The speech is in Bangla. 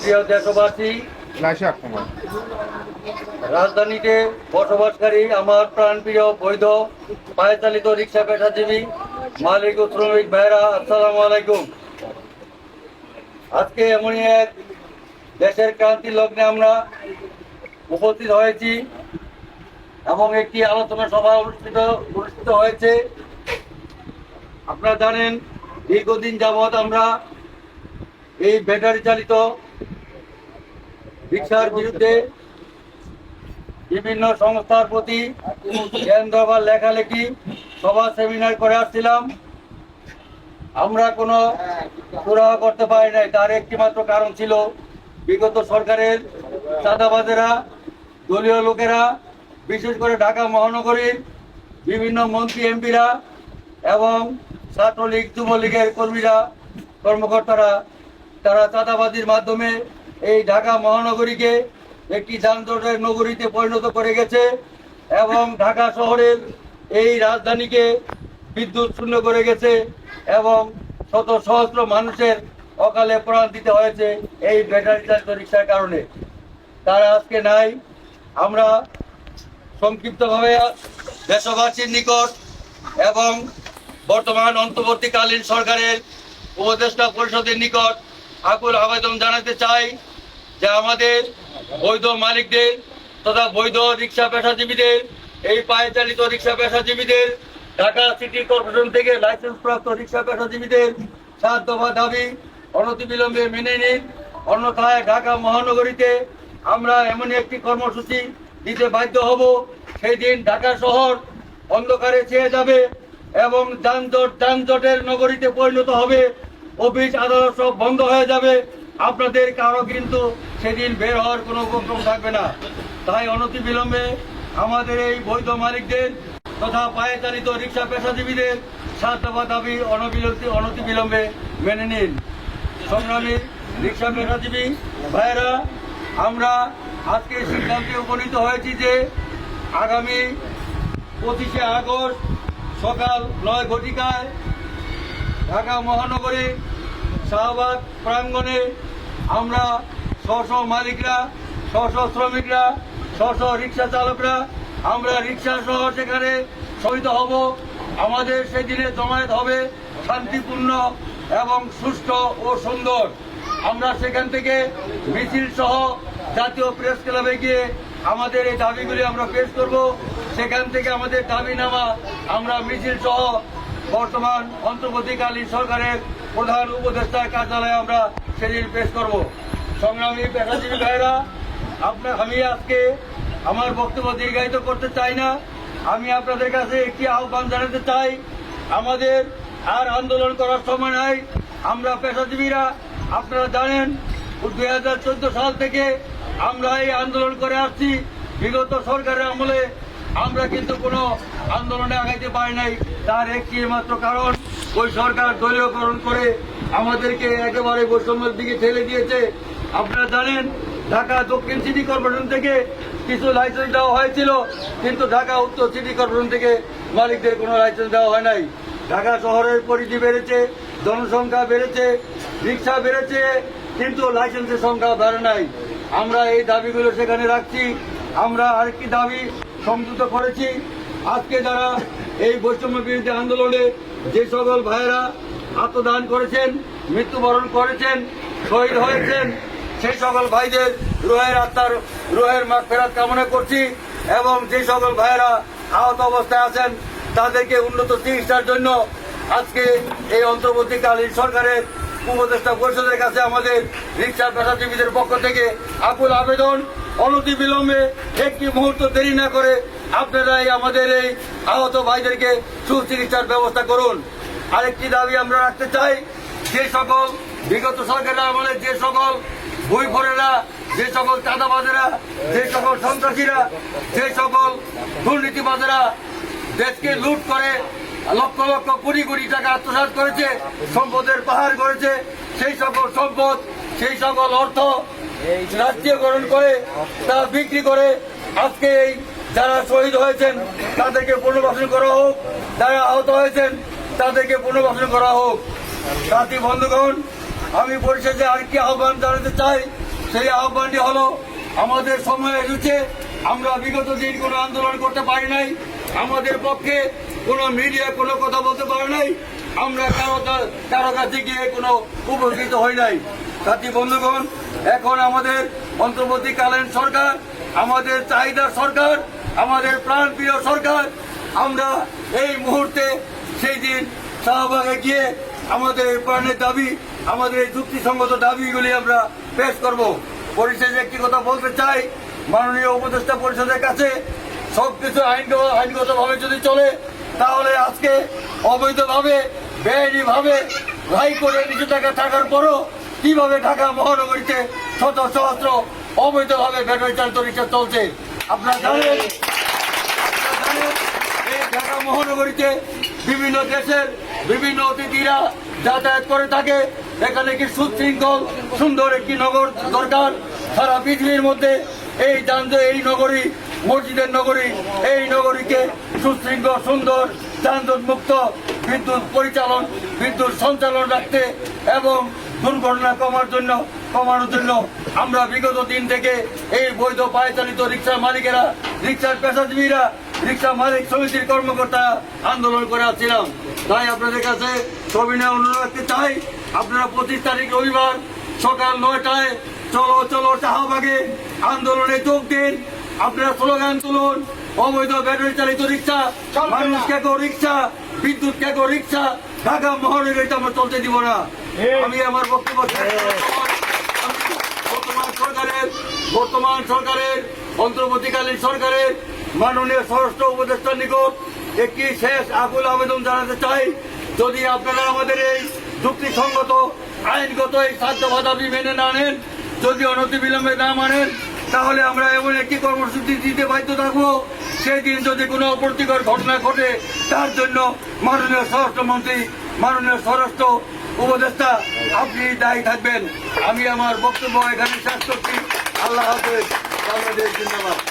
প্রিয় দেশবাসী, রাজধানীতে বসবাসকারী আমার প্রাণপ্রিয় বৈধ পায়চালিত রিক্সা পেশাজীবী, মালিক ও শ্রমিক ভাইরা আসসালামু আলাইকুম। আজকে এমনই এক দেশের ক্রান্তি লগ্নে আমরা উপস্থিত হয়েছি এবং একটি আলোচনা সভা অনুষ্ঠিত অনুষ্ঠিত হয়েছে। আপনারা জানেন, দীর্ঘদিন যাবৎ আমরা এই ব্যাটারি চালিত রিক্সার বিরুদ্ধে বিভিন্ন সংস্থার প্রতি জ্ঞান দেওয়ার লেখালেখি, সভা, সেমিনার করে আসছিলাম। আমরা কোনো সুরাহা করতে পারি নাই, তার একটি মাত্র কারণ ছিল বিগত সরকারের চাঁদাবাজেরা, দলীয় লোকেরা, বিশেষ করে ঢাকা মহানগরীর বিভিন্ন মন্ত্রী, এমপিরা এবং ছাত্রলীগ, যুবলীগের কর্মীরা, কর্মকর্তারা, তারা চাঁদাবাজির মাধ্যমে এই ঢাকা মহানগরীকে একটি যানজটের নগরীতে পরিণত করে গেছে এবং ঢাকা শহরের এই রাজধানীকে বিদ্যুৎ শূন্য করে গেছে এবং শত সহস্র মানুষের অকালে প্রাণ দিতে হয়েছে এই ব্যাটারি চালিত রিক্সার কারণে। তারা আজকে নাই। আমরা সংক্ষিপ্তভাবে দেশবাসীর নিকট এবং বর্তমান অন্তর্বর্তীকালীন সরকারের উপদেষ্টা পরিষদের নিকট আকুল আবেদন জানাতে চাই। যে আমাদের বৈধ মালিকদের তথা বৈধ রিক্সা পেশাজীবীদের, এই পায়ে চালিত রিক্সা পেশাজীবীদের, ঢাকা সিটি কর্পোরেশন থেকে লাইসেন্স প্রাপ্ত রিক্সা পেশাজীবীদের সাত দফা দাবি অনতিবিলম্বে মেনে নিন। অন্যথায় ঢাকা মহানগরীতে আমরা এমনই একটি কর্মসূচি দিতে বাধ্য হব। সেই দিন ঢাকা শহর অন্ধকারে ছেয়ে যাবে এবং যানজট যানজটের নগরীতে পরিণত হবে। অফিস, আদালত সব বন্ধ হয়ে যাবে। আপনাদের কারও কিন্তু সেদিন বের হওয়ার কোনো উপক্রম থাকবে না। তাই অনতি বিলম্বে আমাদের এই বৈধ মালিকদের তথা পায়ে চালিত রিক্সা পেশাজীবীদের সাত দফা দাবি অনবিলম্বে অনতি বিলম্বে মেনে নিন। সংগ্রামী রিক্সা পেশাজীবী ভাইয়েরা, আমরা আজকে সিদ্ধান্তে উপনীত হয়েছি যে আগামী পঁচিশে আগস্ট সকাল নয় ঘটিকায় ঢাকা মহানগরী শাহবাগ প্রাঙ্গণে আমরা স্ব স্ব মালিকরা স্ব স্ব শ্রমিকরা স্ব স্ব রিক্সা চালকরা, আমরা রিক্সা সহ সেখানে শহীদ হব। আমাদের সেদিনে জমায়েত হবে শান্তিপূর্ণ এবং সুষ্ঠু ও সুন্দর। আমরা সেখান থেকে মিছিল সহ জাতীয় প্রেস ক্লাবে গিয়ে আমাদের এই দাবিগুলি আমরা পেশ করব। সেখান থেকে আমাদের দাবিনামা আমরা মিছিল সহ বর্তমান অন্তর্বর্তীকালীন সরকারের প্রধান উপদেষ্টার কার্যালয়ে আমরা সেদিন পেশ করব। সংগ্রামী পেশাজীবী ভাইরা আপনার আমি আজকে আমার বক্তব্য দীর্ঘায়িত করতে চাই না। আমি আপনাদের কাছে একটি আহ্বান জানাতে চাই, আমাদের আর আন্দোলন করার সময় নাই। আমরা পেশাজীবীরা, আপনারা জানেন, দুই হাজার চোদ্দ সাল থেকে আমরা এই আন্দোলন করে আসছি। বিগত সরকারের আমলে আমরা কিন্তু কোনো আন্দোলনে আগাইতে পারি নাই। তার একটি মাত্র কারণ, ওই সরকার দলীয়করণ করে আমাদেরকে একেবারে বৈষম্যের দিকে ঠেলে দিয়েছে। আপনারা জানেন, ঢাকা দক্ষিণ সিটি কর্পোরেশন থেকে কিছু লাইসেন্স দেওয়া হয়েছিল, কিন্তু ঢাকা উত্তর সিটি কর্পোরেশন থেকে মালিকদের কোনো লাইসেন্স দেওয়া হয় নাই। ঢাকা শহরের পরিধি বেড়েছে, জনসংখ্যা বেড়েছে, রিক্সা বেড়েছে, কিন্তু লাইসেন্সের সংখ্যা বাড়ে নাই। আমরা এই দাবিগুলো সেখানে রাখছি। আমরা আরেকটি দাবি সংযুক্ত করেছি। আজকে যারা এই বৈষম্য বিরোধী আন্দোলনে যে সকল ভাইয়েরা আত্মদান করেছেন, মৃত্যুবরণ করেছেন, শহীদ হয়েছেন, সেই সকল ভাইদের রোহের আত্মার, রোহের মাঠ ফেরাত কামনা করছি এবং যে সকল ভাইয়েরা আহত অবস্থায় আছেন, তাদেরকে উন্নত চিকিৎসার জন্য আজকে এই অন্তর্বর্তীকালীন সরকারের উপদেষ্টা পরিষদের কাছে আমাদের রিক্সা পেশাজীবীদের পক্ষ থেকে আকুল আবেদন। অনতি বিলম্বে একটি মুহূর্ত দেরি না করে আপনারাই আমাদের এই আহত ভাইদেরকে সুচিকিৎসার ব্যবস্থা করুন। আরেকটি দাবি আমরা রাখতে চাই, যে সকল বিগত সরকারের আমলে যে সকল বইফোরেরা যে সকল চাঁদাবাজেরা, যে সকল সন্ত্রাসীরা, যে সকল দুর্নীতিবাজেরা দেশকে লুট করে লক্ষ লক্ষ কোটি কোটি টাকা আত্মসাৎ করেছে, সম্পদের পাহাড় করেছে, সেই সকল সম্পদ, সেই সকল অর্থ রাষ্ট্রীয়করণ করে তা বিক্রি করে। আজকে এই যারা শহীদ হয়েছেন, তাদেরকে পুনর্বাসন করা হোক। যারা আহত হয়েছেন, তাদেরকে পুনর্বাসন করা হোক। সাথী বন্ধুগণ, আমি পরিশেষে আর কি আহ্বান জানাতে চাই। সেই আহ্বানটি হলো, আমাদের সময় এসেছে। আমরা বিগত দিন কোনো আন্দোলন করতে পারি নাই। আমাদের পক্ষে কোনো মিডিয়া কোনো কথা বলতে পারে নাই। আমরা কারও কারও কাছে গিয়ে কোনো উপকৃত হই নাই। সাথী বন্ধুগণ এখন আমাদের অন্তর্বর্তীকালীন সরকার, আমাদের চাহিদার সরকার, আমাদের প্রাণপ্রিয় সরকার, আমরা এই মুহূর্তে সেই দিন শাহবাগে গিয়ে আমাদের প্রাণের দাবি, আমাদের এই যুক্তিসঙ্গত দাবিগুলি আমরা পেশ করব। পরিশেষে একটি কথা বলতে চাই, মাননীয় উপদেষ্টা পরিষদের কাছে, সবকিছু আইনগত আইনগতভাবে যদি চলে, তাহলে আজকে অবৈধভাবে, বেআইনিভাবে নিচে টাকা থাকার পরও কীভাবে ঢাকা মহানগরীতে শত সহস্র অবৈধভাবে ব্যাটারি চালিত রিক্সা চলছে? আপনারা জানেন এই ঢাকা মহানগরীতে বিভিন্ন দেশের বিভিন্ন অতিথিরা যাতায়াত করে থাকে। এখানে কি সুশৃঙ্খল সুন্দর একটি নগর দরকার। সারা পৃথিবীর মধ্যে এই যানজ এই নগরী মসজিদের নগরী এই নগরীকে সুশৃঙ্খল সুন্দর যানজট মুক্ত বিদ্যুৎ পরিচালন বিদ্যুৎ সঞ্চালন রাখতে এবং দুর্ঘটনা কমার জন্য কমানোর জন্য আমরা বিগত দিন থেকে এই বৈধ পায়চালিত রিক্সার মালিকেরা রিক্সার পেশাজীবীরা রিক্সা মালিক সমিতির কর্মকর্তা আন্দোলন করে আসছিলাম। তাই আপনাদের কাছে সবিনয় অনুরোধ রাখতে চাই। আপনারা পঁচিশ তারিখ রবিবার সকাল নয়টায় চলো চলো শাহবাগে আন্দোলনে যোগ দিন। আপনারা স্লোগান তুলুন অবৈধ ব্যাটারি চালিত রিক্সা মানুষ কেকো রিক্সা বিদ্যুৎ কেকো রিক্সা ঢাকা মহানগরীতে আমরা চলতে দিব না। আমি আমার বক্তব্য বর্তমান সরকারের বর্তমান সরকারের অন্তর্বর্তীকালীন সরকারের মাননীয় স্বরাষ্ট্র উপদেষ্টার নিকট একটি শেষ আকুল আবেদন জানাতে চাই। যদি আপনারা আমাদের এই যুক্তিসঙ্গত আইনগত এই সাধ্য দাবি মেনে না নেন যদি অনতি বিলম্বে না মানেন তাহলে আমরা এমন একটি কর্মসূচি দিতে বাধ্য থাকব। সেই দিন যদি কোনো অপ্রীতিকর ঘটনা ঘটে তার জন্য মাননীয় স্বরাষ্ট্রমন্ত্রী মাননীয় স্বরাষ্ট্র উপদেষ্টা আপনি দায়ী থাকবেন। আমি আমার বক্তব্য এখানে শেষ করছি। আল্লাহ হাফেজ। বাংলাদেশ জিন্দাবাদ।